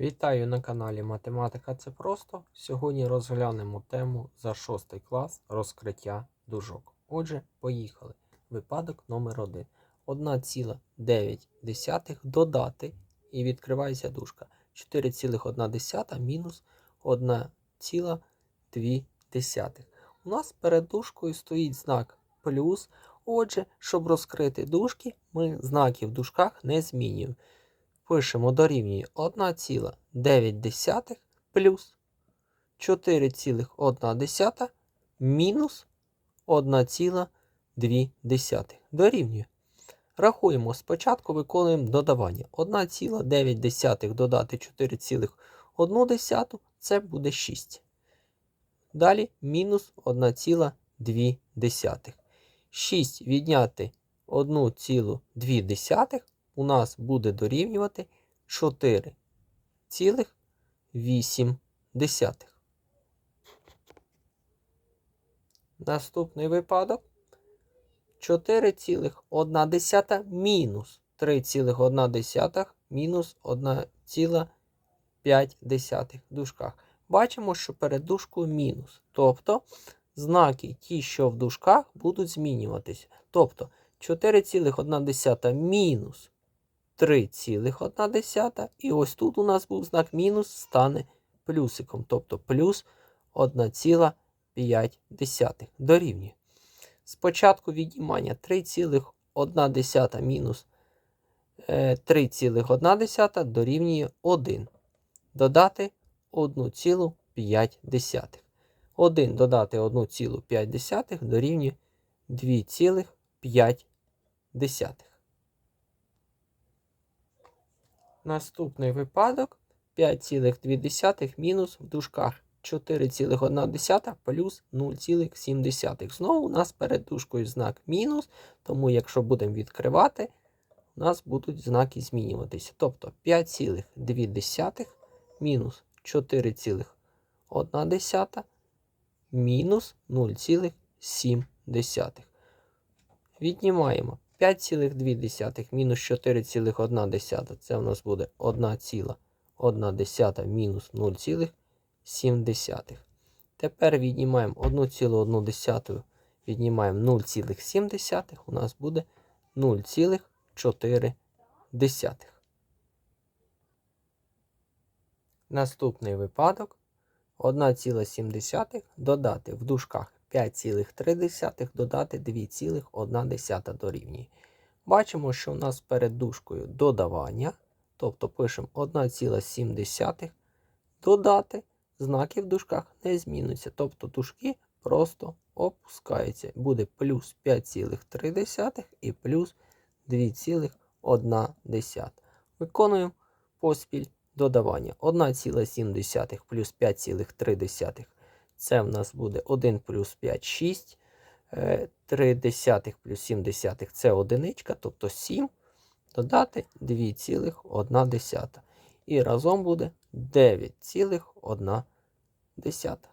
Вітаю на каналі Математика це просто. Сьогодні розглянемо тему за 6 клас розкриття дужок. Отже, поїхали. Випадок номер 1. 1,9 додати і відкривається дужка. 4,1 мінус 1,2. У нас перед дужкою стоїть знак плюс. Отже, щоб розкрити дужки, ми знаків в дужках не змінюємо пишемо дорівнює 1,9 плюс 4,1 мінус 1,2 дорівнює. Рахуємо, спочатку виконуємо додавання. 1,9 додати 4,1 це буде 6. Далі мінус 1,2. 6 відняти 1,2 у нас буде дорівнювати 4,8. Наступний випадок 4,1 мінус 3,1 мінус 1,5 в дужках. Бачимо, що перед дужкою мінус. Тобто знаки ті, що в дужках, будуть змінюватися. Тобто 4,1 мінус 3,1. І ось тут у нас був знак мінус стане плюсиком. Тобто плюс 1,5 дорівнює. Спочатку віднімання 3,1 мінус 3,1 дорівнює 1. Додати 1,5. 1 додати 1,5 дорівнює 2,5. Наступний випадок 5,2 мінус в дужках 4,1 плюс 0,7. Знову у нас перед дужкою знак мінус, тому якщо будемо відкривати, у нас будуть знаки змінюватися. Тобто 5,2 мінус 4,1 мінус 0,7. Віднімаємо 5,2 мінус 4,1 це у нас буде 1,1 мінус 0,7. Тепер віднімаємо 1,1, віднімаємо 0,7, у нас буде 0,4. Наступний випадок 1,7 додати в дужках 5,3 додати 2,1 дорівнює. Бачимо, що у нас перед дужкою додавання. Тобто пишемо 1,7 додати. Знаки в дужках не змінюються. Тобто дужки просто опускаються. Буде плюс 5,3 і плюс 2,1. Виконуємо поспіль додавання. 1,7 плюс 5,3 це в нас буде 1 плюс 5, 6. 3 десятих плюс 7 десятих це одиничка, тобто 7. Додати 2,1. І разом буде 9,1.